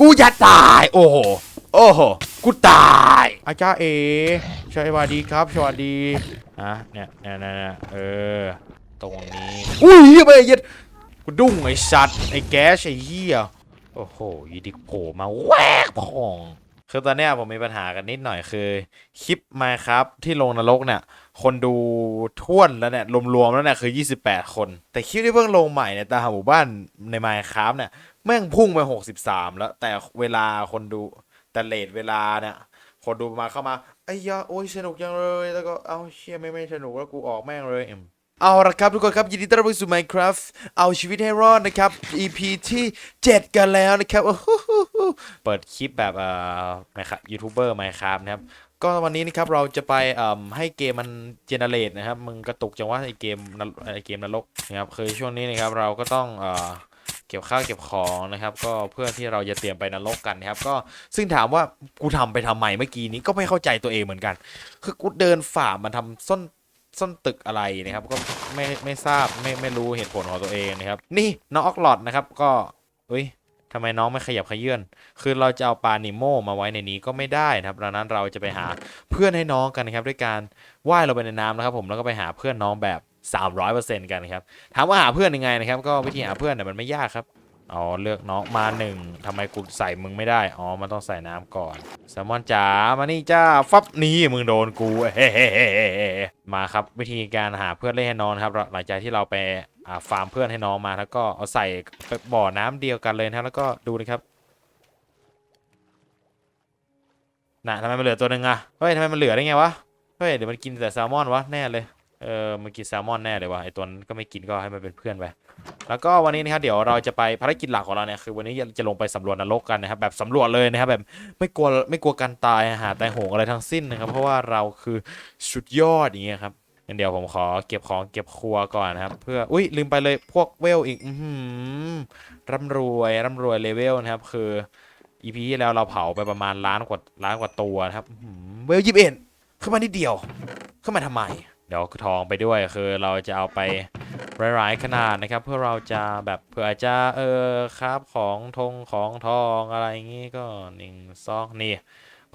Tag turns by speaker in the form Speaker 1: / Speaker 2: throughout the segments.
Speaker 1: กูจะตาย โอ้โห โอ้โห กูตาย อาจารย์เอสวัสดีครับ สวัสดีฮะเนี่ยเนี่ยเนี่ยเนี่ยเออ ตรงนี้ อุ้ยเหี้ยไปเหี้ย็ดกูดุ้งไอ้สัตว์ ไอ้แก๊สไอ้เหี้ย โอ้โหอยีดิโผล่มาแหวกพอง คือตอนเนี้ยผมมีปัญหากันนิดหน่อยคือ คลิปมาครับที่ลงนรกเนี่ย คนดูท่วนแล้วเนี่ย รวมๆแล้วเนี่ยคือ 28 คน แต่คลิปที่เพิ่งลงใหม่เนี่ยตามหาหมู่บ้านใน Minecraft เนี่ย แม่งพุ่งไป63แล้ว แต่เวลาคนดูแต่เลทเวลาเนี่ย คนดูมาเข้ามาไอ้ยาโอ้ยสนุกจังเลย แล้วก็เอาเชี่ยไม่ไม่สนุกแล้วกูออกแม่งเลยอืมเอาละครับทุกคนครับยินดีต้อนรับสู่ Minecraft เอาชีวิตให้รอดนะครับ EP ที่ 7 กันแล้วนะครับโอ้โหเปิดคลิปแบบเอ่อนะครับยูทูบเบอร์ Minecraft นะครับ ก็วันนี้นะครับเราจะไปเอ่มให้เกมมันเจเนเรตนะครับ มึงกระตุกจังว่าไอเกมไอเกมนรกนะครับคือช่วงนี้นะครับเราก็ต้องเอ่อ เก็บข้าวเก็บของนะครับ ก็เพื่อที่เราจะเตรียมไปนรกกันนะครับ ก็ซึ่งถามว่ากูทำไปทำไมเมื่อกี้นี้ก็ไม่เข้าใจตัวเองเหมือนกัน คือกูเดินฝ่ามันทำส้นส้นตึกอะไรนะครับ ก็ไม่ไม่ทราบไม่ไม่รู้เหตุผลของตัวเองนะครับ นี่น้องออกหลอดนะครับ ก็เอ้ยทำไมน้องไม่ขยับขยื่น คือเราจะเอาปลานิโมมาไว้ในนี้ก็ไม่ได้นะครับ ดังนั้นเราจะไปหาเพื่อนให้น้องกันนะครับ ด้วยการว่ายลงไปในน้ำนะครับ ผมแล้วก็ไปหาเพื่อนน้องแบบ 300%กันนะครับถามว่าหาเพื่อนยังไงนะครับก็วิธีหาเพื่อนเนี่ยมันไม่ยากครับอ๋อเลือกน้องมาหนึ่งทำไมกูใส่มึงไม่ได้อ๋อมันต้องใส่น้ำก่อนแซลมอนจ๋ามานี่จ้าฟับนี่มึงโดนกูเฮ้มาครับวิธีการหาเพื่อนเล่นให้น้องนครับหลังจากที่เราไปอ่าฟาร์มเพื่อนให้น้องมาแล้วก็เอาใส่บ่อน้ำเดียวกันเลยนะแล้วก็ดูนะครับน่ะทำไมมันเหลือตัวหนึ่งอะเฮ้ยทำไมมันเหลือได้ไงวะเฮ้ยเดี๋ยวมันกินแต่แซลมอนวะแน่เลย เออมันกินแซลมอนแน่เลยว่ะไอตัวนั้นก็ไม่กินก็ให้มันเป็นเพื่อนไปแล้วก็วันนี้นะครับเดี๋ยวเราจะไปภารกิจหลักของเราเนี่ยคือวันนี้จะลงไปสำรวจนรกกันนะครับแบบสำรวจเลยนะครับแบบไม่กลัวไม่กลัวการตายหาแตายโหงอะไรทั้งสิ้นนะครับเพราะว่าเราคือสุดยอดอย่างเงี้ยครับเดี๋ยวผมขอเก็บของเก็บครัวก่อนนะครับ เพื่ออุ้ยลืมไปเลยพวกเวลอีกอือหือร่ำรวยร่ำรวยเลเวลนะครับ คือ EP ที่แล้วเราเผาไปประมาณล้านกว่าล้านกว่าตัวนะครับเวลยิบเอ็นขึ้นมานิดเดียวขึ้นมาทำไม เดี๋ยวทองไปด้วยคือเราจะเอาไปหลายๆขนาดนะครับ เพื่อเราจะแบบเผื่ออาจจะเออครับของทงของทองอะไรอย่างงี้ก็หนึ่งซอกนี่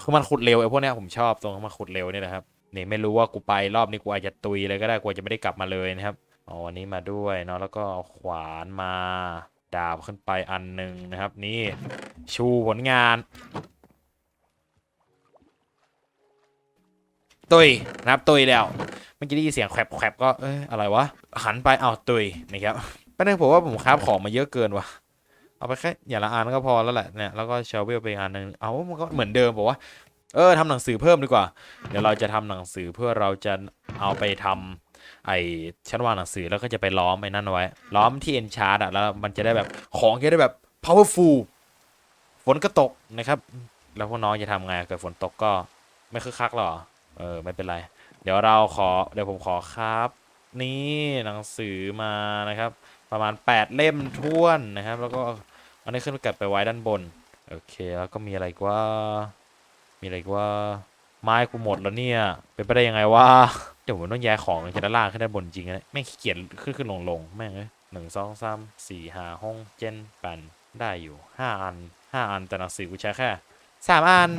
Speaker 1: คือมันขุดเร็วไอ้พวกเนี้ยผมชอบตรงมันขุดเร็วนี่นะครับนี่ไม่รู้ว่ากูไปรอบนี้กูอาจจะตุยเลยก็ได้กูจจะไม่ได้กลับมาเลยนะครับเอาวันนี้มาด้วยเนาะแล้วก็เอาขวานมาดาบขึ้นไปอันหนึ่งนะครับ นี่ชูผลงาน ตุยนะครับตุยแล้วเมื่อกี้ได้ยินเสียงแครบๆก็เอ้ยอะไรวะหันไปเอาวตุยนะครับประเด็นผมว่าผมคราบของมาเยอะเกินว่ะเอาไปแค่อย่างละอันก็พอแล้วแหละเนี่ยแล้วก็เชลเวลไปอันหนึงเอามันก็เหมือนเดิมบอกว่าเออทำหนังสือเพิ่มดีกว่า เดี๋ยวเราจะทำหนังสือเพื่อเราจะเอาไปทำไอ้ชั้นวางหนังสือแล้วก็จะไปล้อมไอ้นั่นไว้ ล้อมที่เอนชาร์ดอะแล้วมันจะได้แบบของจะได้แบบ powerful ฝนก็ตกนะครับ แล้วพวกน้องจะทำไงเกิดฝนตกก็ไม่คึกคักหรอ เออไม่เป็นไร เดี๋ยวเราขอเดี๋ยวผมขอครับ นี่หนังสือมานะครับ ประมาณ 8 เล่มท้วนนะครับ แล้วก็อันนี้ขึ้นไปเก็บไปไว้ด้านบน โอเคแล้วก็มีอะไรกว่า มีอะไรกว่าไม้กูหมดแล้วเนี่ย เป็นไปได้ยังไงวะเดี๋ยวผมต้องย้ายของจากด้านล่างขึ้นด้านบนจริงนะแม่งขี้เกียจขึ้นขึ้นลงลงแม่งเอ้ยหนึ่งสองสามสี่ห้าห้องเจนแปนได้อยู่ห้าอันห้าอันแต่หนังสือกูใช้แค่สามอัน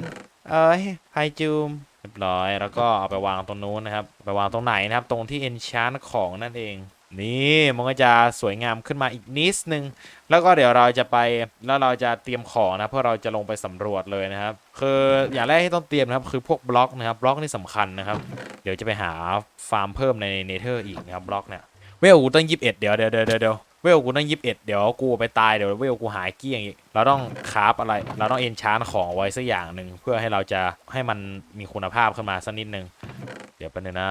Speaker 1: เอ้ยไฮจูม รียบร้อยแล้วก็เอาไปวางตรงนู้นนะครับ ไปวางตรงไหนนะครับ ตรงที่ enchant ของนั่นเอง นี่มันก็จะสวยงามขึ้นมาอีกนิดนึง แล้วก็เดี๋ยวเราจะไปแล้วเราจะเตรียมของนะเพื่อเราจะลงไปสำรวจเลยนะครับ คืออย่างแรกที่ต้องเตรียมนะครับคือพวกบล็อกนะครับบล็อกนี่สำคัญนะครับ เดี๋ยวจะไปหาฟาร์มเพิ่มในเนเธอร์อีกนะครับบล็อกเนี่ยเวลกูต้องยี่สิบเอ็ดเดี๋ยวเดี๋ยวเดี๋ยว เววลกูต้องยิบเอ็ดเดี๋ยวกูไปตายเดี๋ยวเวลกูหายเกี้ยงอีกเราต้องคราฟอะไร เราต้องเอนชานของไว้สักอย่างหนึ่งเพื่อให้เราจะให้มันมีคุณภาพขึ้นมาสักนิดนึงเดี๋ยวไปบนึงนะ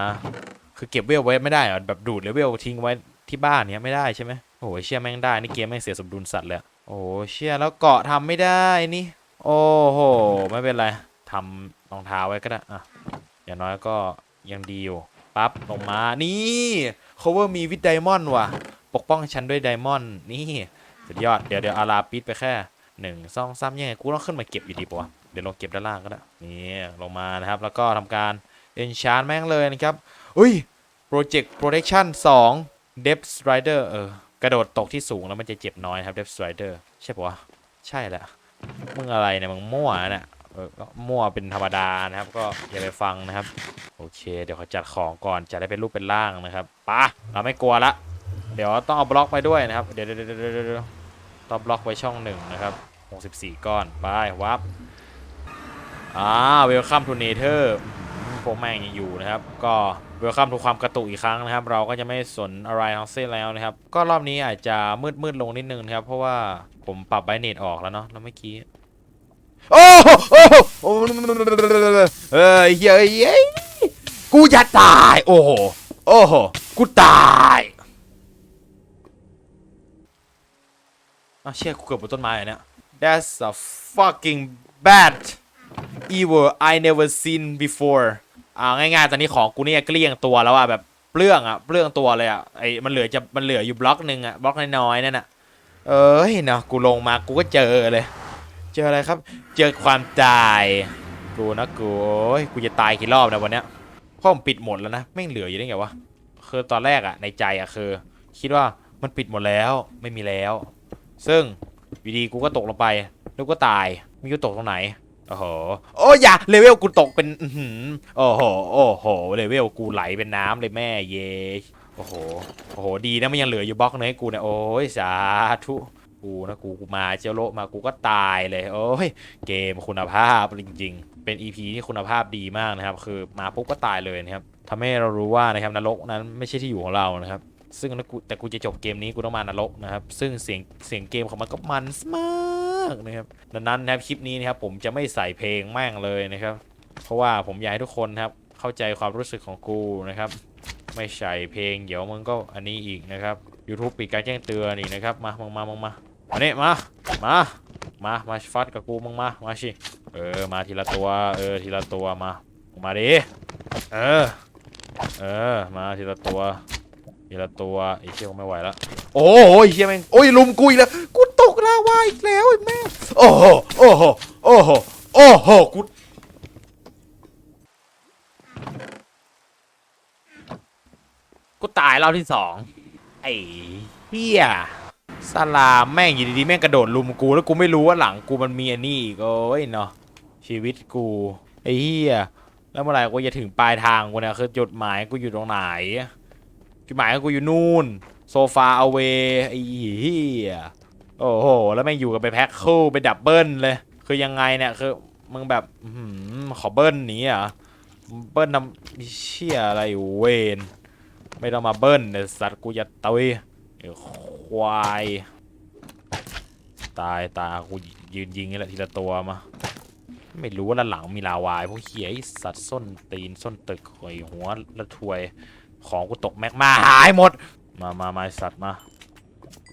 Speaker 1: คือเก็บเวลไว้ไม่ได้เหรอแบบดูดเลเวลทิ้งไว้ที่บ้านเนี้ยไม่ได้ใช่ไหมโอ้โหเชี่ยแม่งได้นี่เกมแม่งเสียสมดุลสัตว์เลยโอ้โหเชี่ยแล้วเกาะทำไม่ได้นี่ โอ้โหไม่เป็นไรทำรองเท้าไว้ก็ได้อะอย่างน้อยก็ยังดีอยู่ปั๊บลงมานี่ cover มีวิดไดมอนด์ว่ะ ปกป้องฉันด้วยไดมอนด์นี่สุดยอดเดี๋ยวเดี๋ยวอาราปิดไปแค่หนึ่งสองสามยังไงกูต้องขึ้นมาเก็บอยู่ดีปะวะเดี๋ยวลงเก็บด้านล่างก็ได้นี่ลงมานะครับ แล้วก็ทำการ enchant แม่งเลยนะครับอุ้ย project protection 2 depth strider เออกระโดดตกที่สูงแล้วมันจะเจ็บน้อยครับ depth strider ใช่ปะวะใช่แหละมึงอะไรเนี่ยมึงมั่วนะเนี่ยเออก็มั่วเป็นธรรมดานะครับ ก็อย่าไปฟังนะครับ โอเค เดี๋ยวเขาจัดของก่อนจะได้เป็นรูปเป็นร่างนะครับปะเราไม่กลัวละ เดี๋ยวต้องเอาบล็อกไปด้วยนะครับเดี๋ยวเดี๋ยวเดี๋ยวเดี๋ยวต้องบล็อกไว้ช่องหนึ่งนะครับ64 ก้อน ไป วับ อ่า เวลคัมทูเนเธอร์พวกแม่งยังอยู่นะครับ ก็เวลคัมทูความกระตุกอีกครั้งนะครับ เราก็จะไม่สนอะไรทั้งสิ้นแล้วนะครับ ก็รอบนี้อาจจะมืดมืดๆลงนิดนึงนะครับ เพราะว่าผมปรับไบเนตออกแล้วเนาะ แล้วเมื่อกี้ โอ้โหโอ้โหเฮ้ยเฮ้ยกูจะตาย โอ้โห โอ้โห กูตาย อะเชี่ยกูเกือบบนต้นไม้อะเนี่ย That's a fucking bad evil I never seen before อ่าง่ายๆตอนนี้ของกูเนี่ยเกลี้ยงตัวแล้วอะแบบเปลื้องอะเปลื้องตัวเลยอะไอ้มันเหลือจะมันเหลืออยู่บล็อกหนึ่งอะบล็อกน้อยๆนั่นอะเอ้ยเนาะกูลงมากูก็เจอเลย เจออะไรครับ เจอความตายกูนะกูโอ้ยกูจะตายกี่รอบนะวันเนี้ยเพราะผมปิดหมดแล้วนะไม่เหลืออยู่ได้ไงวะคือตอนแรกอะในใจอะคือ คิดว่ามันปิดหมดแล้วไม่มีแล้ว ซึ่งวีดีกูก็ตกลงไป แล้วก็ตายมีกูตกตรงไหน โอ้โห โอ้ยอย่าเลเวลกูตกเป็นอืโอ้โห โอ้โห เลเวลกูไหลเป็นน้ำเลยแม่เยโอ้โห โอ้โห ดีนะมันยังเหลืออยู่บล็อกนึงให้กูเนี่ยโอ้ยสาธุกูนะกูกูมาเจลโลมากูก็ตายเลยโอ้ยเกมคุณภาพจริง ๆ เป็น EP ที่คุณภาพดีมากนะครับ คือมาปุ๊บก็ตายเลยนะครับทำให้เรารู้ว่านะครับนรกนั้นไม่ใช่ที่อยู่ของเรานะครับ ซึ่งนะกูแต่กูจะจบเกมนี้กูต้องมานรกนะครับ ซึ่งเสียงเสียงเกมของมันก็มันมากนะครับดังนั้นนะครับคลิปนี้นะครับผมจะไม่ใส่เพลงแม่งเลยนะครับ เพราะว่าผมอยากให้ทุกคนนะครับเข้าใจความรู้สึกของกูนะครับ ไม่ใส่เพลงเดี๋ยวมึงก็อันนี้อีกนะครับ YouTube ปิดการแจ้งเตือนอีกนะครับ มามึงมามึงมามาเนี่ยมา มา มา มาฟัดกับกูมึงมา มาชิ เออ มาทีละตัว เออ ทีละตัวมา มาดิ เออ เออ มาทีละตัว ทีละตัวไอ้เชี่ยกูไม่ไหวแล้วโอ้โหไอ้เชี่ยแม่งโอ้ยลุมกูอีกแล้วกูตกลาวาอีกแล้วไอ้แม่งโอ้โหโอ้โหโอ้โหโอ้โหกูกูตายรอบที่สองไอ้เฮียสลามแม่งอยู่ดีๆแม่งกระโดดลุมกูแล้วกูไม่รู้ว่าหลังกูมันมีอันนี้อีกโอ้ยเนาะชีวิตกูไอ้เฮียแล้วเมื่อไหร่กูจะถึงปลายทางกูเนี่ยคือจุดหมายกูอยู่ตรงไหน จุดหมายของกูอยู่นู่น โซฟาเอาเวไอ้เฮียโอ้โห แล้วแม่งอยู่กันไปแพ็คคู่ไปดับเบิลเลย คือยังไงเนี่ย คือมึงแบบหือขอเบิ้ลหนีอะเบิ้ลนำเชี่ยอะไรเวนไม่ต้องมาเบิ้ลเดี๋ยสัตว์กูจะตุยไอ้ควาย ตายตากูยืนยิงนี่แหละทีละตัวมา ไม่รู้ว่าหลังมีลาวายพวกเหี้ยสัตว์ส้นตีนส้นตึกหอยหัวละถวย ของกูตกแม็กมาหายหมด มามามาสัตว์มา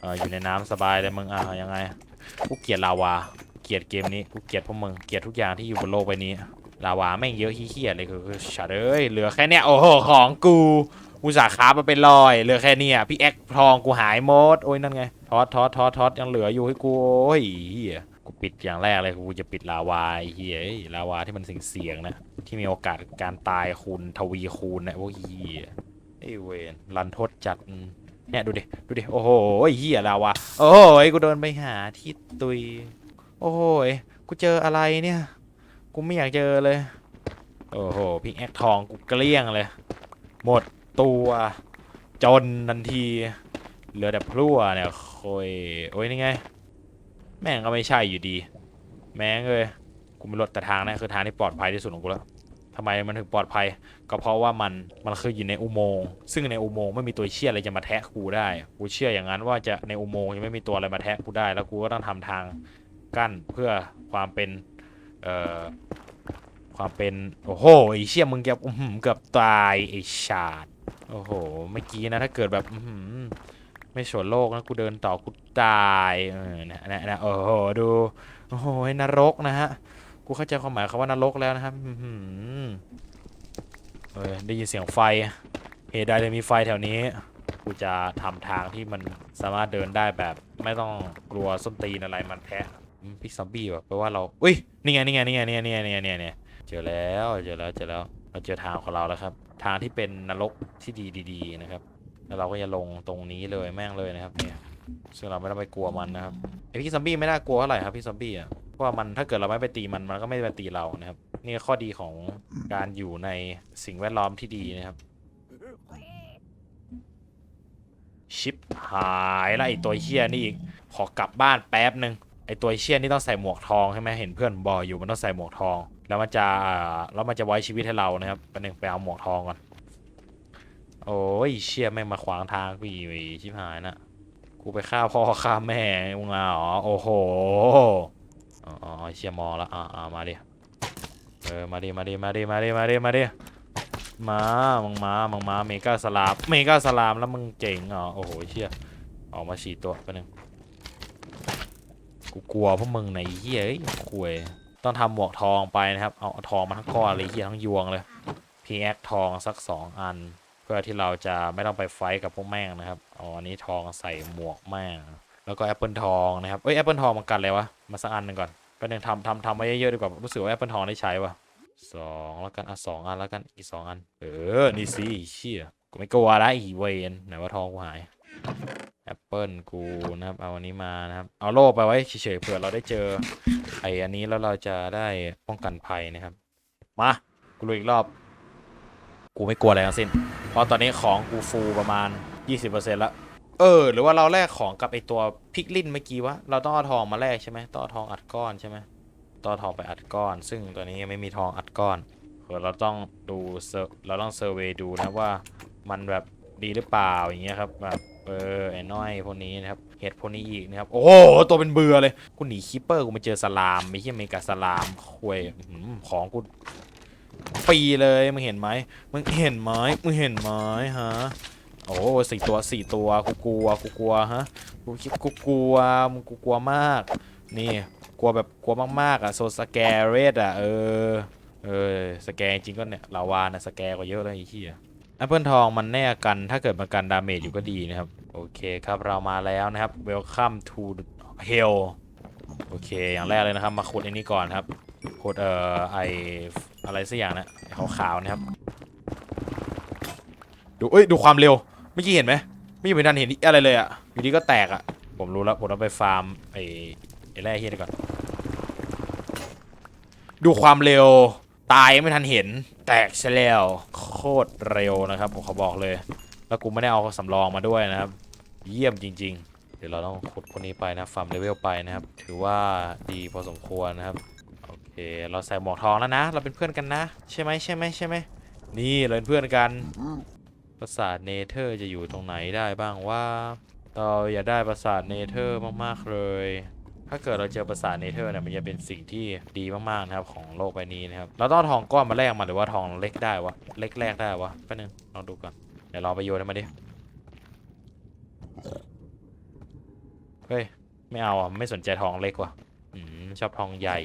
Speaker 1: เอออยู่ในน้ำสบายเลยมึงอะยังไงกูเกลียดลาวา เกลียดเกมนี้กูเกลียดพวกมึงเกลียดทุกอย่างที่อยู่บนโลกใบนี้ลาวาแม่งเยอะเหี้ยเลยคือฉัดเอ้ยเหลือแค่เนี้ยโอ้โหของกูอุตสาห์คาฟมาเป็นรอยเหลือแค่เนี้ยพี่แอ็กทองกูหายหมดโอ้ยนั่นไงทอดทอดทอดทอดยังเหลืออยู่ให้กูโอ้ยเหี้ยกูปิดอย่างแรกเลยกูจะปิดลาวาเหี้ยลาวาที่มันเสี่ยงๆนะที่มีโอกาสการตายคูณทวีคูณนะพวกเหี้ย ไอ้เวนรันทดจัด เนี่ยดูดิ ดูดิ โอ้โหไอ้เหี้ยลาวาโอ้โหกูเดินไปหาที่ตุย โอ้โหกูเจออะไรเนี่ย กูไม่อยากเจอเลย โอ้โหพิกแอคทองกูเกลี้ยงเลย หมดตัวจนทันที เหลือแต่พลั่วเนี่ยโคยโอ้ยนี่ไง แม่งก็ไม่ใช่อยู่ดี แม่งเลยกูไม่ลดแต่ทางนะคือทางที่ปลอดภัยที่สุดของกูแล้ว ทำไมมันถึงปลอดภัย ก็เพราะว่ามันมันคืออยู่ในอุโมงค์ซึ่งในอุโมงค์ไม่มีตัวเชี่ยอะไรจะมาแทะกูได้กูเชื่ออย่างนั้นว่าจะในอุโมงค์ยังไม่มีตัวอะไรมาแทะกูได้ แล้วกูก็ต้องทำทางกั้นเพื่อความเป็นเอ่อความเป็นโอ้โหไอเชี่ยมึงจะอื้อหือเกือบตายไอ้ชาดโอ้โหเมื่อกี้นะถ้าเกิดแบบอื้อหือไม่สนโลกนะกูเดินต่อกูตายเออนะนะนะโอ้โหดูโอ้โหนรกนะฮะ กูเข้าใจความหมายคำว่านรกแล้วนะครับเฮ้ยได้ยินเสียงไฟ เหตุใดถึงมีไฟแถวนี้ กูจะทำทางที่มันสามารถเดินได้แบบ ไม่ต้องกลัวส้นตีนอะไรมันแทะพิกซอมบี้แบบแปลว่าเรา อุ้ย นี่ไง นี่ไง นี่ไง นี่ไง นี่ไง นี่ไง นี่ไง เจอแล้ว เจอแล้ว เจอแล้ว เราเจอทางของเราแล้วครับ ทางที่เป็นนรกที่ดีดีนะครับ แล้วเราก็จะลงตรงนี้เลยแม่งเลยนะครับ เนี่ย ซึ่งเราไม่ต้องไปกลัวมันนะครับไอพี่ซอมบี้ไม่น่ากลัวเท่าไหร่ครับพี่ซอมบี้อะ ว่ามันถ้าเกิดเราไม่ไปตีมันมันก็ไม่ไปตีเรานะครับ นี่ข้อดีของการอยู่ในสิ่งแวดล้อมที่ดีนะครับ ชิปหายแล้วไอตัวเชี่ยนี่อีกขอกลับบ้านแป๊บหนึ่งไอตัวเชี่ยนี่ต้องใส่หมวกทองใช่ไหมเห็นเพื่อนบอกอยู่มันต้องใส่หมวกทอง แล้วมันจะแล้วมันจะไว้ชีวิตให้เรานะครับไปหนึ่งไปเอาหมวกทองก่อนโอ้ยเชี่ยแม่งมาขวางทางกูอีชิบหายนะกูไปฆ่าพ่อฆ่าแม่มึงมาเหรอโอ้โห อ๋อเชี่ยมองแล้วอ่าอ่ามาดิเออมาดิมาดิมาดิมาดิมาดิมาดิมามึงมามึงมาเมกาสลามเมกาสลามแล้วมึงเจ๋งเหรอโอ้โหเชี่ยออกมาฉีดตัวไปบนึงกูกลัวพวกมึงไหนเฮียเอ้คุยต้องทำหมวกทองไปนะครับ เอาทองมาทั้งก้อนเลยเฮียทั้งยวงเลยพีแอคทองสักสองอัน เพื่อที่เราจะไม่ต้องไปไฟกับพวกแม่งนะครับอาอันนี้ทองใส่หมวกแม่งแล้วก็แอปเปิลทองนะครับเอ้ยแอปเปิลทองมันกันอะไรวะมาสักอันหนึ่งก่อน ไปหนึ่งทำทำทำไว้เยอะๆดีกว่ารู้สึกว่าแอปเปิลทองได้ใช้วะสองแล้วกันอะสองอันแล้วกันอีกสองอัน เออ นี่สิเชี่ยกูไม่กลัวละอีเวนไหนว่าทองกูหายแอปเปิลกูนะครับเอาอันนี้มานะครับ เอาโล่ไปไว้เฉยๆเผื่อเราได้เจอไออันนี้แล้วเราจะได้ป้องกันภัยนะครับ มากูลุยอีกรอบ กูไม่กลัวอะไรทั้งสิ้นเพราะตอนนี้ของกูฟูประมาณ 20%ละ เออ หรือว่าเราแลกของกับไอตัวพิกลินเมื่อกี้วะเราต้องเอาทองมาแลกใช่ไหมต้องเอาทองอัดก้อนใช่ไหมต่อทองไปอัดก้อน ซึ่งตัวนี้ยังไม่มีทองอัดก้อนเออเราต้องดูเซอร์เราต้องเซอร์เวยดูนะว่ามันแบบดีหรือเปล่าอย่างเงี้ยครับแบบเออไอ้น้อยพวกนี้นะครับเห็ดพวกนี้อีกนะครับโอ้โหตัวเป็นเบื่อเลยกูหนีคิปเปอร์กูมาเจอสลามไม่ใช่เมกาสลามควยของกูปีเลยมึงเห็นไหมมึงเห็นไหมมึงเห็นไหมฮะ อ้สี่ตัวสี่ตัวกูกลัวกูกลัวฮะกูคิดกูกลัวมึงกูกลัวมาก นี่กลัวแบบกลัวมากๆอะโซสแกเรดอะเออเออสแกจริงก็เนี่ยลาวานะสแกกว่าเยอะเลยไอ้ที่แอปเปิลทองมันแน่กันถ้าเกิดมันกันดาเมจอยู่ก็ดีนะครับ โอเคครับเรามาแล้วนะครับ welcome to hell โอเค อย่างแรกเลยนะครับ มาขุดอันนี้ก่อนครับขุดเอ่อไออะไรสักอย่างนะขาวๆนะครับ ดูเอ้ย ดูความเร็ว เมื่อกี้เห็นไหมไม่ยังไม่ทันเห็นอะไรเลยอะอยู่ดีก็แตกอะ ผมรู้แล้วผมต้องไปฟาร์มไอไอ้แร่เฮียดีก่อนดูความเร็วตายไม่ทันเห็น แตกซะแล้วโคตรเร็วนะครับผมขอบอกเลย แล้วกูไม่ได้เอาสำรองมาด้วยนะครับ เยี่ยมจริง ๆ เดี๋ยวเราต้องขุดพวกนี้ไปนะฟาร์มเลเวลไปนะครับ ถือว่าดีพอสมควรนะครับโอเค เราใส่หมวกทองแล้วนะ เราเป็นเพื่อนกันนะ ใช่ไหมใช่ไหมใช่ไหมนี่เราเป็นเพื่อนกัน ปราสาทเนเธอร์จะอยู่ตรงไหนได้บ้างว่า เราอยากได้ปราสาทเนเธอร์มากๆเลย ถ้าเกิดเราเจอปราสาทเนเธอร์เนี่ยมันจะเป็นสิ่งที่ดีมากๆนะครับของโลกใบนี้นะครับเราต้องทองก้อนมาแลกมาหรือว่าทองเล็กได้วะเล็กแลกได้วะแป๊บนึงลองดูก่อนเดี๋ยวเราไปโยนมาดิเฮ้ยไม่เอาอะไม่สนใจทองเล็กว่ะอืมชอบทองใหญ่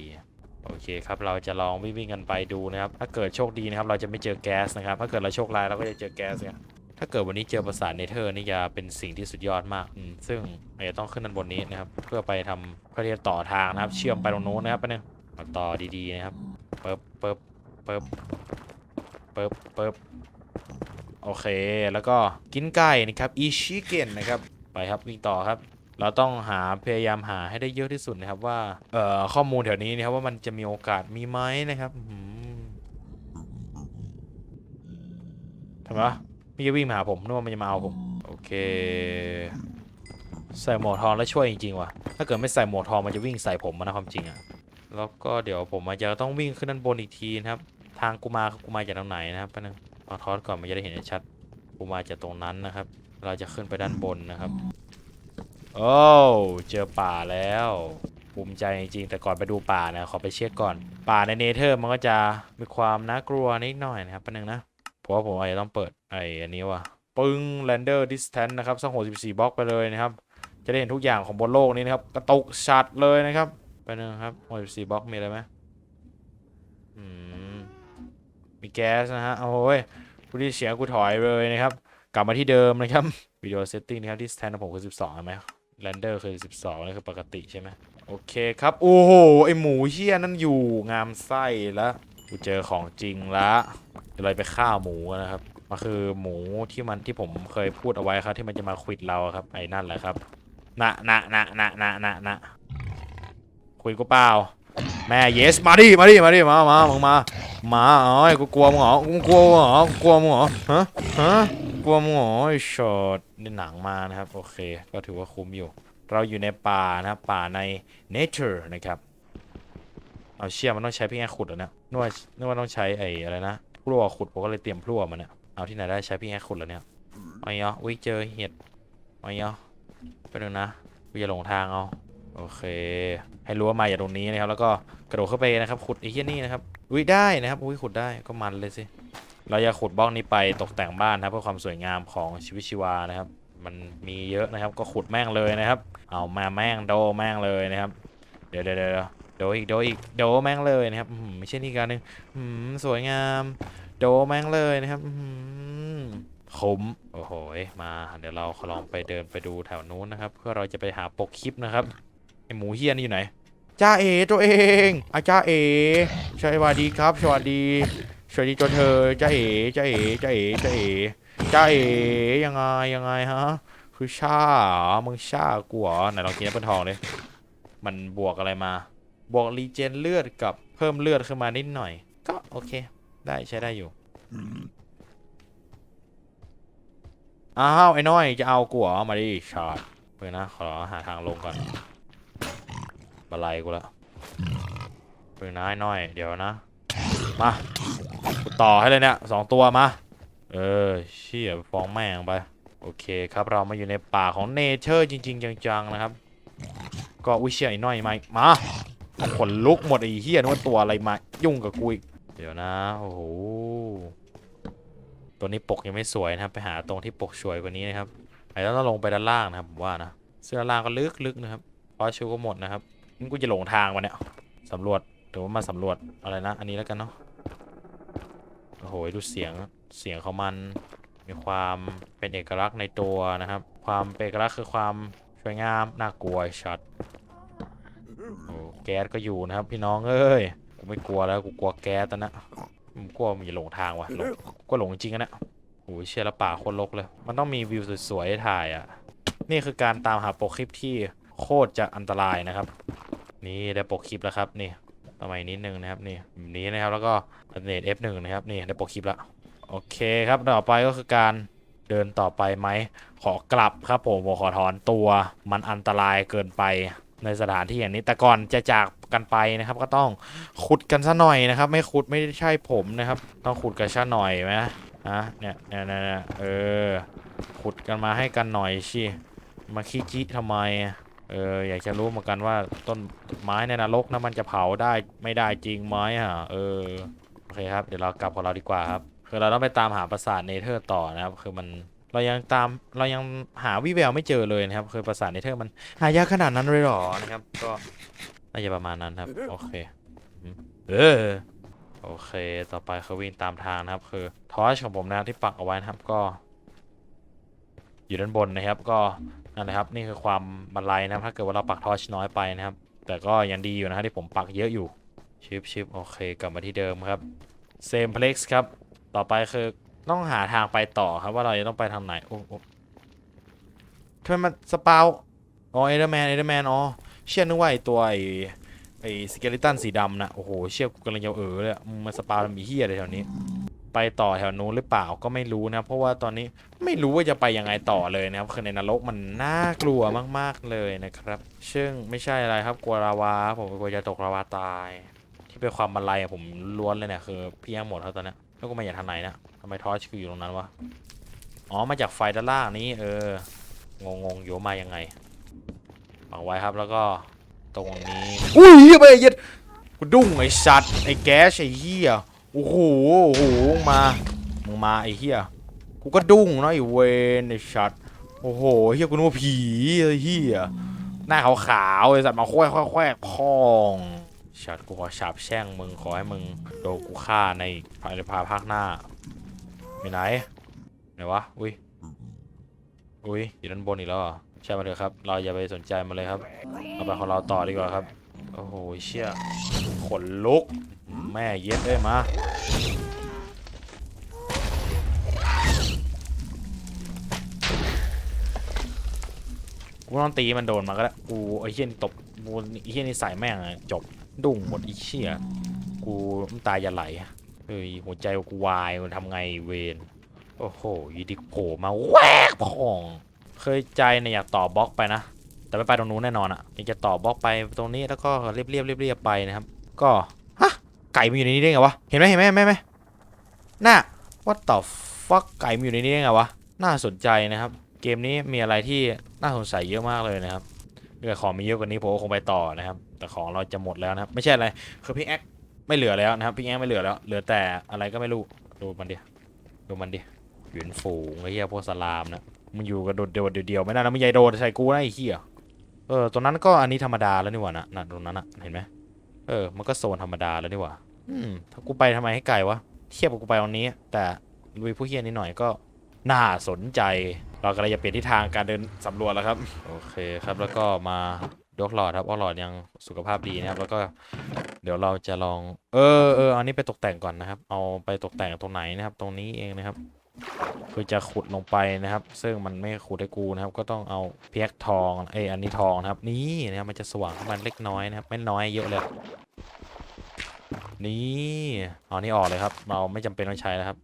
Speaker 1: โอเคครับเราจะลองวิ่งๆกันไปดูนะครับ ถ้าเกิดโชคดีนะครับ เราจะไม่เจอแก๊สนะครับ ถ้าเกิดเราโชคร้ายเราก็จะเจอแก๊สเนี่ยถ้าเกิดวันนี้เจอปราสาทเนเธอร์นี่จะเป็นสิ่งที่สุดยอดมากมซึ่งอาจจะต้องขึ้นด้านบนนี้นะครับ เพื่อไปทำเพื่อที่จะต่อทางนะครับ เชื่อมไปตรงโน้นนะครับไปบนึงมาต่อดีๆนะครับเปิบเปิบเปิบเปิบเปิบโอเค แล้วก็กินไก่นะครับอีชิเกนนะครับ ไปครับวิ่งต่อครับ เราต้องหาพยายามหาให้ได้เยอะที่สุดนะครับว่าเอ่อข้อมูลแถวนี้นะครับว่ามันจะมีโอกาสมีไหมนะครับอื้อหือทำไมวะไมีจะวิ่งมาหาผมนึกว่ามันจะมาเอาผม โอเค ใส่หมวกทองแล้วช่วยจริงๆว่ะถ้าเกิดไม่ใส่หมวกทองมันจะวิ่งใส่ผมนะความจริงอะแล้วก็เดี๋ยวผมอาจจะต้องวิ่งขึ้นด้านบนอีกทีนะครับ ทางกูมากูมาจากทางไหนนะครับแป๊บนึงเอาทอสก่อนมันจะได้เห็นชัดกูมาจากตรงนั้นนะครับ เราจะขึ้นไปด้านบนนะครับ โอ้เจอป่าแล้วภูมิใจจริงๆแต่ก่อนไปดูป่านะขอไปเช็คก่อน ป่าในเนเธอร์มันก็จะมีความน่ากลัวนิดหน่อยนะครับแป๊บนึงนะเพราะว่าผมอาจจะต้องเปิดไอ้อันนี้ว่ะปึ้ง render distance นะครับสัก64บสี่บล็อกไปเลยนะครับ จะได้เห็นทุกอย่างของบนโลกนี้นะครับกระตุกชัดเลยนะครับไปบนึงครับ64บสี่บล็อกมีอะไรไหมอืมมีแก๊สนะฮะโอ้ยกูได้เสียงกูถอยเลยนะครับ กลับมาที่เดิมนะครับวิดีโอเซตติ้งนะครับที่สแตนของผมคือ12ใช่ไหม แรนเดอร์คือ 12นี่คือปกติใช่ไหมโอเคครับ โอ้โห ไอหมูเฮี้ยนั่นอยู่งามไส้แล้วกูเจอของจริงละเดี๋ยวเราไปฆ่าหมูกันนะครับมันคือหมูที่มันที่ผมเคยพูดเอาไว้ครับ ที่มันจะมาควิดเราครับไอ้นั่นแหละครับนะนะนะนะนะนะนะคุยกูเปล่า แม่ yes มาดิมาดิมาดิมามามึงมามาอ๋อกูกลัวมึงเหรอกูกลัวมึงเหรอกูกลัวมึงเหรอฮะฮะกลัวมึงเหรอไอ้ช็อตนี่หนังมานะครับโอเค ก็ถือว่าคุ้มอยู่ เราอยู่ในป่านะครับป่าใน nature นะครับเอาเชี่ยมันต้องใช้พี่แง่ขุดเหรอเนี่ยนึกว่านึกว่าต้องใช้ไอ้อะไรนะพลั่วขุดผมก็เลยเตรียมพลั่วมาเนี่ยเอาที่ไหนได้ใช้พี่แง่ขุดแล้วเนี่ยเอาอีกเหรออุ้ยเจอเห็ดเอาอีกเหรอไปดูนะกูจะหลงทางเอาโอเค ให้รู้ว่ามาจาตรงนี้นะครับ แล้วก็กระโดดเข้าไปนะครับ ขุดไอ้เหี้ยนี่นะครับ อุ้ยได้นะครับ อุ้ยขุดได้ก็มันเลยสิ เราจะขุดบล็อกนี้ไปตกแต่งบ้านนะครับเพื่อความสวยงามของชีวิตชีวานะครับ มันมีเยอะนะครับ ก็ขุดแม่งเลยนะครับ เอามาแม่งโดแม่งเลยนะครับ เดี๋ยวเดี๋ยวเดี๋ยวโดอีกโดอีกโดแม่งเลยนะครับอื้อหือไม่ใช่นี่การหนึ่งอื้อหือสวยงาม โดแม่งเลยนะครับอื้อหือคุ้มโอ้โหมา เดี๋ยวเราลองไปเดินไปดูแถวนู้นนะครับ เพื่อเราจะไปหาปกคลิปนะครับ ไอหมูเฮียนี่อยู่ไหนจ้าเอตัวเองอาจ้าเอสวัสดีครับ สวัสดีสวัสดีตัวเธอจ้าเอจ้าเอจ้าเอจ้าเอจ้าเอยังไงยังไงฮะคือชาเหรอมึงชากูเหรอไหนลองกินแอปเปิลทองดิมันบวกอะไรมา บวกรีเจนเลือดกับเพิ่มเลือดขึ้นมานิดหน่อย ก็โอเค ได้ใช้ได้อยู่อ้าวไอ้น้อยจะเอากูเหรอมาดิชาร์ดเพื่อนะขอหาทางลงก่อน บาลัยกูละเพื่อนนะไอ้น้อย เดี๋ยวนะ มากูต่อให้เลยเนี่ยสองตัวมา เออเชี่ยฟ้องแม่งไป โอเคครับเรามาอยู่ในป่าของเนเธอร์จริง ๆ จังๆนะครับ ก็อุ้ยเชี่ยไอ้น้อยมาอีกมาขนลุกหมดไอ้เหี้ยนึกว่าตัวอะไรมา ยุ่งกับกูอีก เดี๋ยวนะโอ้โหตัวนี้ปกยังไม่สวยนะครับ ไปหาตรงที่ปกสวยกว่านี้นะครับไอ้ต้องลงไปด้านล่างนะครับผมว่านะเสื้อด้านล่างก็ลึกๆนะครับเพราะชูก็หมดนะครับ กูจะหลงทางมาเนี่ยสำรวจหรือว่ามาสำรวจอะไรนะ อันนี้แล้วกันเนาะโอ้โหดูเสียงเสียงของมันมีความเป็นเอกลักษณ์ในตัวนะครับ ความเป็นเอกลักษณ์คือความสวยงามน่ากลัวช็อตโอ้แก๊สก็อยู่นะครับ พี่น้องเอ้ยกูไม่กลัวแล้วกูกลัวแก๊สตอนนะผมกลัวมันจะหลงทางว่ะหลงก็หลงจริงนะโอ้ยเชียละป่าโคนรกเลย มันต้องมีวิวสวยๆให้ถ่ายอะ นี่คือการตามหาโปรคลิปที่โคตรจะอันตรายนะครับ นี่ได้ปรคลิปแล้วครับนี่ทำไมนิดนึงนะครับนี่แบบนี้นะครับแล้วก็เนต F1 นะครับนี่ได้ปรคลิปแล้วโอเคครับต่อไปก็คือการเดินต่อไปไหมขอกลับครับผมผมขอถอนตัวมันอันตรายเกินไปในสถานที่อย่างนี้แต่ก่อนจะจากกันไปนะครับ ก็ต้องขุดกันซะหน่อยนะครับ ไม่ขุดไม่ใช่ผมนะครับ ต้องขุดกันซะหน่อยไหมฮะเนี่ยเนี่ยเนี่ยเนี่ยเออขุดกันมาให้กันหน่อยชิมาขี้จิทำไมอะ เอออยากจะรู้เหมือนกันว่าต้นไม้ในนรกนะมันจะเผาได้ไม่ได้จริงไหมอะเออโอเคครับเดี๋ยวเรากลับของเราดีกว่าครับ คือเราต้องไปตามหาปราสาทเนเธอร์ต่อนะครับ คือมันเรายังตามเรายังหาวิแววไม่เจอเลยนะครับ คือปราสาทเนเธอร์มันหายากขนาดนั้นเลยหรอนะครับ ก็น่าจะประมาณนั้นครับโอเคเออโอเค ต่อไปคือวิ่งตามทางนะครับ คือทอชของผมนะที่ปักเอาไว้นะครับก็ อยู่ด้านบนนะครับ ก็ นั่นแหละครับนี่คือความบันไลนะครับถ้าเกิดว่าเราปักทอชน้อยไปนะครับ แต่ก็ยังดีอยู่นะครับที่ผมปักเยอะอยู่ชิปชิปโอเคกลับมาที่เดิมครับเซมเพล็กซ์ครับ ต่อไปคือต้องหาทางไปต่อครับว่าเราจะต้องไปทางไหนโอ้โอ้ทำไมมันสปาวอ๋อเอเดอร์แมนเอเดอร์แมนอ๋อเชื่อนึกว่าไอตัวไอไอสเกลิตันสีดำนะโอ้โหเชี่ยกูกำลังจะเออเลยมึงมาสปามันมีเฮียอะไรแถวนี้ ไปต่อแถวนู้นหรือเปล่าก็ไม่รู้นะ เพราะว่าตอนนี้ไม่รู้ว่าจะไปยังไงต่อเลยนะครับคือในนรกมันน่ากลัวมากๆเลยนะครับซึ่งไม่ใช่อะไรครับกลัวลาวาผมกลัวจะตกลาวาตาย ที่เป็นความบันไลอะผมล้วนเลยเนี่ยคือเพียงหมดเท่าตอนเนี้ยแล้วก็มาจากทางไหนนะทำไมทอร์ชคืออยู่ตรงนั้นวะอ๋อมาจากไฟด้านล่างนี้เอองงๆอยู่ว่ามายังไงฝังไว้ครับแล้วก็ตรงนี้อุ้ยเหี้ยไปเหี้ย็ดกูดุ้งไอ้สัตว์ไอ้แก๊สไอ้เหี้ย โอ้โหโอ้โหมึงมา มึงมาไอ้เหี้ย กูก็ดุ้งเนาะไอ้เวนไอ้สัตว์โอ้โหเหี้ยกูนึกว่าผีไอ้เหี้ย หน้าขาวๆไอ้สัตว์มาแควกแควกแควพองสัตว์กูขอฉาบแช่งมึงขอให้มึงโดนกูฆ่าในภายในภาภาคหน้าไปไหนไหนวะ อุ้ย อุ้ยอยู่ด้านบนอีกแล้วเหรอใช่มาเถอะครับ เราอย่าไปสนใจมันเลยครับ เอาไปของเราต่อดีกว่าครับ โอ้โหเชี่ยขนลุก แม่เย็ดเอ้มากูต้องตีมันโดนมาก็ได้กูไอ้เหี้ยนี่ตบกูไอ้เหี้ยนี่ใส่แม่งจบดุ้งหมดอีเชี่ยกูน้ำตาจะไหลเฮ้ยหัวใจกูวายมันทำไงเวนโอ้โหยีดิโผล่มาแวกพองเคยใจเนี่ยอยากต่อบล็อกไปนะ แต่ไม่ไปตรงนู้นแน่นอนอะ่ะอยากจะต่อบล็อกไปตรงนี้แล้วก็เรียบเรียบเรียบเรียบไปนะครับ ก็ ไก่มันอยู่ในนี้ได้ไงวะ เห็นไหมเห็นไหมเห็นไหมหนไหมน่า what the fuck ไก่มันอยู่ในนี้ได้ไงวะ น่าสนใจนะครับ เกมนี้มีอะไรที่น่าสงสัยเยอะมากเลยนะครับเรือของมีเยอะกว่านี้ผมก็คงไปต่อนะครับ แต่ของเราจะหมดแล้วนะครับ ไม่ใช่อะไร คือพี่แอ๊กไม่เหลือแล้วนะครับพี่แอ๊กไม่เหลือแล้ว เหลือแต่อะไรก็ไม่รู้ ดูมันดิดูมันดิหยวนฝูงไอ้เหี้ยพวกสลามนะมึงอยู่กันโดดเดียวเดียวๆไม่ได้นะมึงใหญ่โดดใส่กูนะไอ้เหี้ยเออตรงนั้นก็อันนี้ธรรมดาแล้วนี่หว่านะนะตรงนั้นอะเห็นไหมเออ มันก็โซนธรรมดาแล้วนี่หว่า อืมกูไปทำไมให้ไกลวะ เทียบกับกูไปตรงนี้ แต่ลุยผู้เฮียนิดหน่อยก็น่าสนใจ เรากำลังจะเปลี่ยนทิศทางการเดินสำรวจแล้วครับ โอเคครับแล้วก็มายกหลอดครับเอหลอดยังสุขภาพดีนะครับ แล้วก็เดี๋ยวเราจะลอง เออเอออันนี้ไปตกแต่งก่อนนะครับ เอาไปตกแต่งตรงไหนนะครับ ตรงนี้เองนะครับคือจะขุดลงไปนะครับ ซึ่งมันไม่ขุดให้กูนะครับ ก็ต้องเอาเพียกทองเอยอันนี้ทองนะครับ นี่นะครับมันจะสว่างขึ้นมาเล็กน้อยนะครับ ไม่น้อยเยอะเลย นี่เอานี่ออกเลยครับ เราไม่จำเป็นต้องใช้แล้วครับ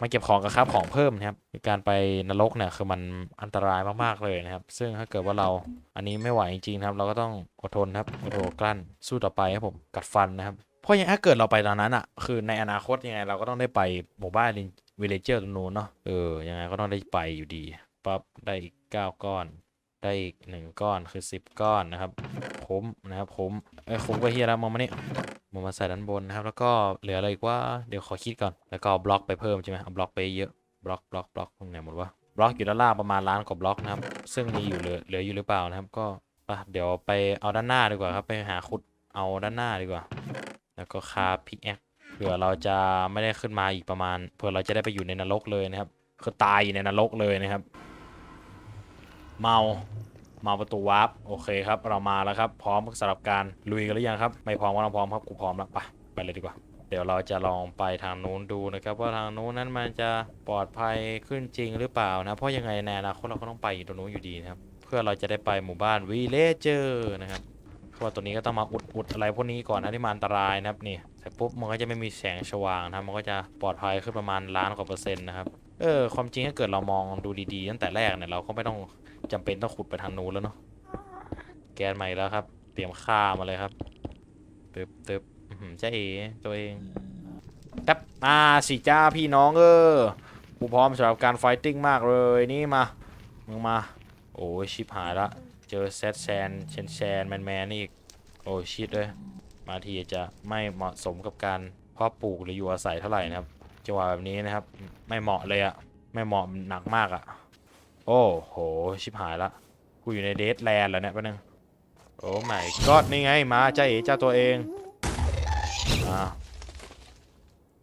Speaker 1: มาเก็บของกับครับของเพิ่มนะครับการไปนรกเนี่ยคือมันอันตรายมากๆเลยนะครับ ซึ่งถ้าเกิดว่าเราอันนี้ไม่ไหวจริงๆครับ เราก็ต้องอดทนครับอดทนกลั้นสู้ต่อไปครับผมกัดฟันนะครับเพราะยังถ้าเกิดเราไปตอนนั้นอะ คือในอนาคตยังไงเราก็ต้องได้ไปหมู่บ้านวิลเลเจอร์ตรงนู้นเนาะเออยังไงก็ต้องได้ไปอยู่ดีปั๊บได้อีกเก้าก้อน ได้อีกหนึ่งก้อนคือสิบก้อนนะครับคุ้มนะครับคุ้มเอ้ยคุ้มก็เฮียแล้วมองมานี่มามาใส่ด้านบนนะครับ แล้วก็เหลืออะไรอีกว่าเดี๋ยวขอคิดก่อนแล้วก็เอาบล็อกไปเพิ่มใช่ไหมเอาบล็อกไปเยอะบล็อกบล็อกบล็อกตรงไหนหมดวะบล็อกอยู่ด้านล่างประมาณล้านกว่าบล็อกนะครับ ซึ่งมีอยู่เหลือเหลืออยู่หรือเปล่านะครับ ก็อะเดี๋ยวไปเอาด้านหน้าดีกว่าครับไปหาขุดเอาด้านหน้าดีกว่า แล้วก็คาพิกแอคเผื่อเราจะไม่ได้ขึ้นมาอีกประมาณเผื่อเราจะได้ไปอยู่ในนรกเลยนะครับคือตายอยู่ในนรกเลยนะครับ เมามาประตูวาร์ปโอเคครับ เรามาแล้วครับ พร้อมสำหรับการลุยกันหรือยังครับ ไม่พร้อมก็ต้องพร้อมครับกูพร้อมแล้วไปไปเลยดีกว่า เดี๋ยวเราจะลองไปทางนู้นดูนะครับ ว่าทางนู้นนั้นมันจะปลอดภัยขึ้นจริงหรือเปล่านะ เพราะยังไงในอนาคตเราก็ต้องไปอยู่ตรงนู้นอยู่ดีนะครับ เพื่อเราจะได้ไปหมู่บ้านวีเลเจอร์นะครับเพราะว่าตัวนี้ก็ต้องมาอุดอุดอะไรพวกนี้ก่อนนะที่มันอันตรายนะครับนี่แต่ปุ๊บมันก็จะไม่มีแสงสว่างนะมันก็จะปลอดภัยขึ้นประมาณล้านกว่าเปอร์เซ็นต์นะครับเออความจริงถ้าเกิดเรามองดูดีๆตั้งแต่แรกเนี่ยเราก็ไม่ต้อง จำเป็นต้องขุดไปทางนู้นแล้วเนาะแกนใหม่แล้วครับ เตรียมฆ่ามาเลยครับตึบตึบอื้อหือจ้าเอตัวเองแท็บมาสิจ้าพี่น้องเออกูพร้อมสำหรับการไฟติ้งมากเลยนี่มามึงมา โอ้ยชิบหายละ เจอแซดแซนเชนแซนแมนแมนอีก โอ้ชิดเลย มาทีจะไม่เหมาะสมกับการเพาะปลูกหรืออยู่อาศัยเท่าไหร่นะครับจังหวะแบบนี้นะครับ ไม่เหมาะเลยอะไม่เหมาะหนักมากอะ โอ้โห ชิบหายละ กูอยู่ในเดทแลนด์แล้วเนี่ยแป๊บนึง โอ้ไม่ก็นี่ไงมาจ้าเอ๋เจ้าตัวเองอ่า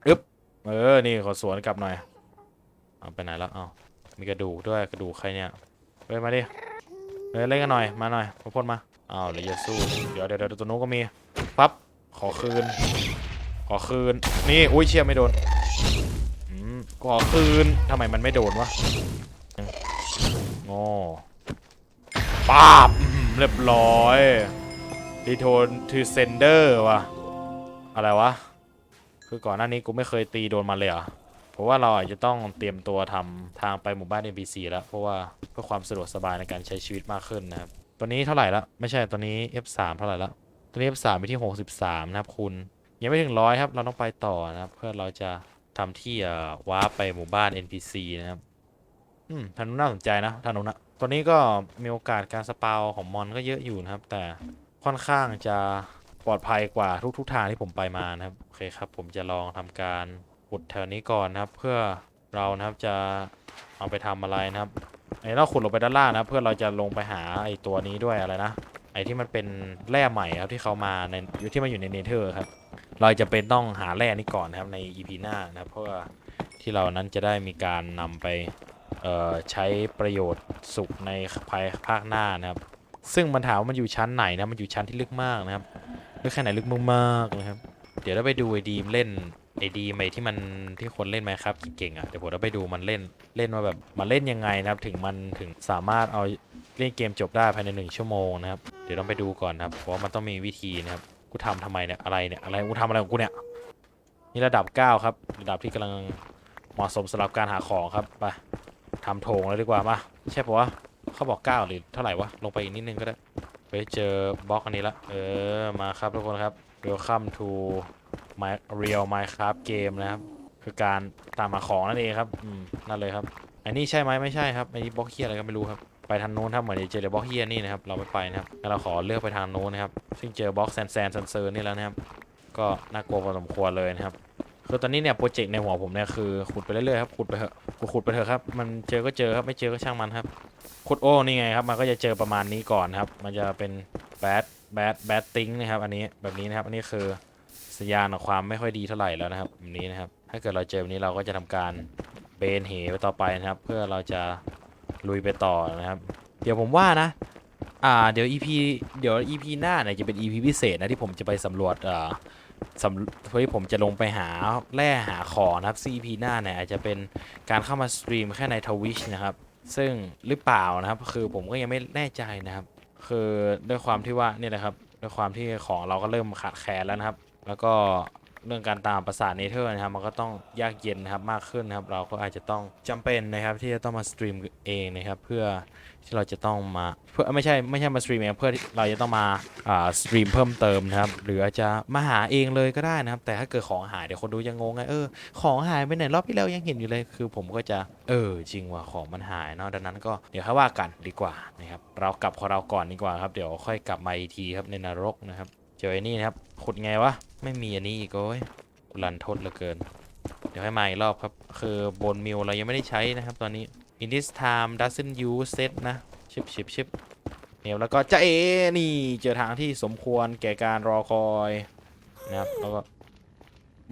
Speaker 1: อึ๊บเออ นี่ขอสวนกลับหน่อย เอาไปไหนแล้วเอามีกระดูกด้วยกระดูกใครเนี่ยเฮ้ยมาดิเฮ้ยเล่นกันหน่อย มาหน่อยมาพ่นมาอ้าวเดี๋ยจะสู้ เดี๋ยวเดี๋ยวเดี๋ยวตัวนู้นก็มีปั๊บ ขอคืน ขอคืน นี่ อุ้ยเชี่ยไม่โดนอืมขอคืนทำไมมันไม่โดนวะ โง่ป้าบเรียบร้อยรีโทนทูเซนเดอร์ว่ะ อะไรวะ คือก่อนหน้านี้กูไม่เคยตีโดนมันเลยอะเพราะว่าเราอาจจะต้องเตรียมตัวทำทางไปหมู่บ้าน NPC แล้ว เพราะว่าเพื่อความสะดวกสบายในการใช้ชีวิตมากขึ้นนะครับ ตัวนี้เท่าไหร่ละ ไม่ใช่ตัวนี้ F3 เท่าไหร่ละตัวนี้ F3 ไปที่ 63 นะครับคุณ ยังไม่ถึงร้อยครับ เราต้องไปต่อนะครับ เพื่อเราจะทำที่ว้าร์ปไปหมู่บ้าน NPC นะครับ อืมทางนู้นน่าสนใจนะทางนู้นะตัวนี้ก็มีโอกาสการสปาวของมอนก็เยอะอยู่นะครับ แต่ค่อนข้างจะปลอดภัยกว่าทุกๆทางที่ผมไปมานะครับโอเคครับ ผมจะลองทำการขุดแถวนี้ก่อนนะครับ เพื่อเรานะครับจะเอาไปทำอะไรนะครับไอ้เราขุดลงไปด้านล่างนะเพื่อเราจะลงไปหาไอ้ตัวนี้ด้วยอะไรนะไอ้ที่มันเป็นแร่ใหม่ครับที่เขามาในอยู่ที่มันอยู่ในเนเธอร์ครับ เราจะเป็นต้องหาแร่นี้ก่อนนะครับใน EP หน้านะครับ เพราะว่าที่เรานั้นจะได้มีการนำไป ใช้ประโยชน์สุขในภายภาคหน้านะครับ ซึ่งมันถามว่ามันอยู่ชั้นไหนนะมันอยู่ชั้นที่ลึกมากนะครับลึกแค่ไหนลึกมากๆนะครับ เดี๋ยวเราไปดูไอ้ดีมเล่นไอ้ดีมไอ้ที่มันที่คนเล่นไหมครับเก่งอะเดี๋ยวผมจะไปดูมันเล่นเล่นว่าแบบมันเล่นยังไงนะครับ ถึงมันถึงสามารถเอาเล่นเกมจบได้ภายในหนึ่งชั่วโมงนะครับ เดี๋ยวต้องไปดูก่อนนะครับเพราะว่ามันต้องมีวิธีนะครับกูทำทำไมเนี่ยอะไรเนี่ยอะไรกูทำอะไรของกูเนี่ยนี่ระดับเก้าครับ ระดับที่กำลังเหมาะสมสำหรับการหาของครับไป ทำโถงเลยดีกว่ามาใช่ปะวะเขาบอกเก้าหรือเท่าไหร่วะลงไปอีกนิดนึงก็ได้ไปเจอบล็อกอันนี้ละเออมาครับทุกคนครับ Welcome to my real Minecraft game นะครับ คือการตามหาของนั่นเองครับอืมนั่นเลยครับอันนี้ใช่ไหมไม่ใช่ครับอันนี้บล็อกเฮียอะไรก็ไม่รู้ครับไปทางโน้นครับเหมือนจะเจอบล็อกเฮียนี่นะครับเราไม่ไปนะครับงั้นเราขอเลือกไปทางโน้นนะครับซึ่งเจอบล็อกแซนแซนซันเซอร์นี่แล้วนะครับก็น่ากลัวพอสมควรเลยนะครับคือตอนนี้เนี่ยโปรเจกต์ในหัวผมเนี่ยคือขุดไปเรื่อยๆครับขุดไปเถอะ กูขุดไปเถอะครับ มันเจอก็เจอครับ ไม่เจอก็ช่างมันครับ ขุดโอ้นี่ไงครับ มันก็จะเจอประมาณนี้ก่อนครับ มันจะเป็นแบดแบดแบดติงนะครับ อันนี้แบบนี้นะครับ อันนี้คือสัญญาณของความไม่ค่อยดีเท่าไหร่แล้วนะครับแบบนี้นะครับ ถ้าเกิดเราเจอแบบนี้เราก็จะทำการเบนเหไปต่อไปนะครับ เพื่อเราจะลุยไปต่อนะครับ เดี๋ยวผมว่านะ อ่า เดี๋ยว EP เดี๋ยว EP หน้าเนี่ยจะเป็น EP พิเศษนะที่ผมจะไปสำรวจอ่า สำเพื่อที่ผมจะลงไปหาแร่หาของนะครับซีพีหน้าเนี่ยอาจจะเป็นการเข้ามาสตรีมแค่ในทวิชนะครับ ซึ่งหรือเปล่านะครับ คือผมก็ยังไม่แน่ใจนะครับ คือด้วยความที่ว่าเนี่ยนะครับ ด้วยความที่ของเราก็เริ่มขาดแคลนแล้วนะครับ แล้วก็ เรื่องการตามประสาทเนเธอร์นะครับมันก็ต้องยากเย็นนะครับมากขึ้นนะครับเราก็อาจจะต้องจำเป็นนะครับที่จะต้องมาสตรีมเองนะครับเพื่อที่เราจะต้องมาเพื่อไม่ใช่ไม่ใช่มาสตรีมเองเพื่อที่เราจะต้องมาอ่าสตรีมเพิ่มเติมนะครับหรืออาจจะมาหาเองเลยก็ได้นะครับ แต่ถ้าเกิดของหายเดี๋ยวคนดูยังงงไงเออของหายไปไหนรอบที่แล้วยังเห็นอยู่เลยคือผมก็จะเออจริงว่าของมันหายเนาะดังนั้นก็เดี๋ยวค่อยว่ากันดีกว่านะครับเรากลับของเราก่อนดีกว่าครับเดี๋ยวค่อยกลับมาอีกทีครับในนรกนะครับ เจอไอ้นี่นะครับขุดไงวะไม่มีอันนี้อีกโอ้ยรันทดเหลือเกิน เดี๋ยวให้มาอีกรอบครับ คือบนมิวเรายังไม่ได้ใช้นะครับตอนนี้ in this time doesn't use set นะชิบชิบชิบเนี่ยแล้วก็จะเอนี่เจอทางที่สมควรแก่การรอคอยนะครับแล้วก็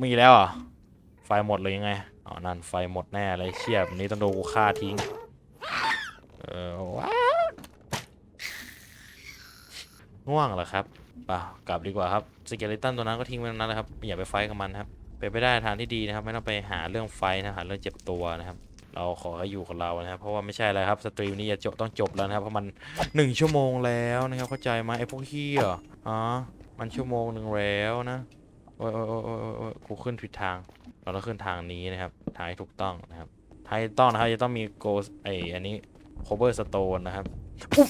Speaker 1: มีแล้วอะไฟหมดเลยยังไงอ๋อนั่นไฟหมดแน่เลยเชียบนี้ต้องโดนกูฆ่าทิ้งเออว้าวง่วงเหรอครับ ปล่ากลับดีกว่าครับสเกเลตันตัวนั้นก็ทิ้งไว้ตรงนั้นเลยครับอย่าไปไฟกับมันครับเป็นไปได้ทางที่ดีนะครับ ไม่ต้องไปหาเรื่องไฟนะหาเรื่องเจ็บตัวนะครับ เราขอให้อยู่กับเรานะครับ เพราะว่าไม่ใช่อะไรครับสตรีมนี้จะจบต้องจบแล้วนะครับเพราะมันหนึ่งชั่วโมงแล้วนะครับเข้าใจไหมไอ้พวกเฮียอ๋อมันชั่วโมงหนึ่งแล้วนะโอ้ยโอ้ยโอ้ยโอ้ยโอ้ยโอ้ยกูขึ้นผิดทาง เราต้องขึ้นทางนี้นะครับทางที่ถูกต้องนะครับทางที่ต้องนะครับจะต้องมีโกไออันนี้ cover stone นะครับอุ๊บ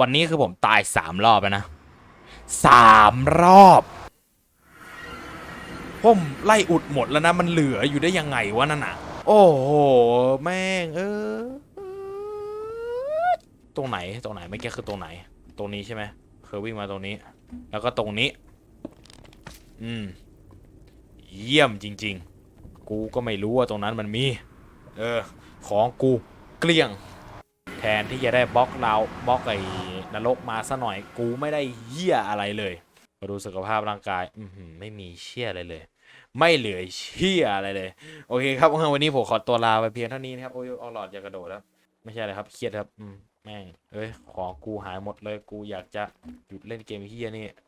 Speaker 1: วันนี้คือผมตายสามรอบแล้วนะสามรอบผมไล่อุดหมดแล้วนะ มันเหลืออยู่ได้ยังไงวะนั่นน่ะ โอ้โห แม่งเออ ตรงไหนตรงไหนไม่แก้คือตรงไหน ตรงนี้ใช่ไหมคือวิ่งมาตรงนี้ แล้วก็ตรงนี้ อืม เยี่ยมจริง ๆ กูก็ไม่รู้ว่าตรงนั้นมันมี เออ ของกูเกลี้ยง นที่จะได้บล็อกเราบล็อกไอ้นรกมาซะหน่อยกูไม่ได้เหี้ยอะไรเลยมาดูสุขภาพร่างกาย อืไม่มีเชี่ยอะไรเลย ไม่เหลือเชี่ยอะไรเลย โอเคครับวันนี้ผมขอตัวลาไปเพียงเท่านี้นะครับโอ้ยออหลอดอย่ากระโดดแล้วไม่ใช่เลยครับเครียดครับ อืมแม่งเอ้ยของกูหายหมดเลยกูอยากจะหยุดเล่นเกมเฮียนี่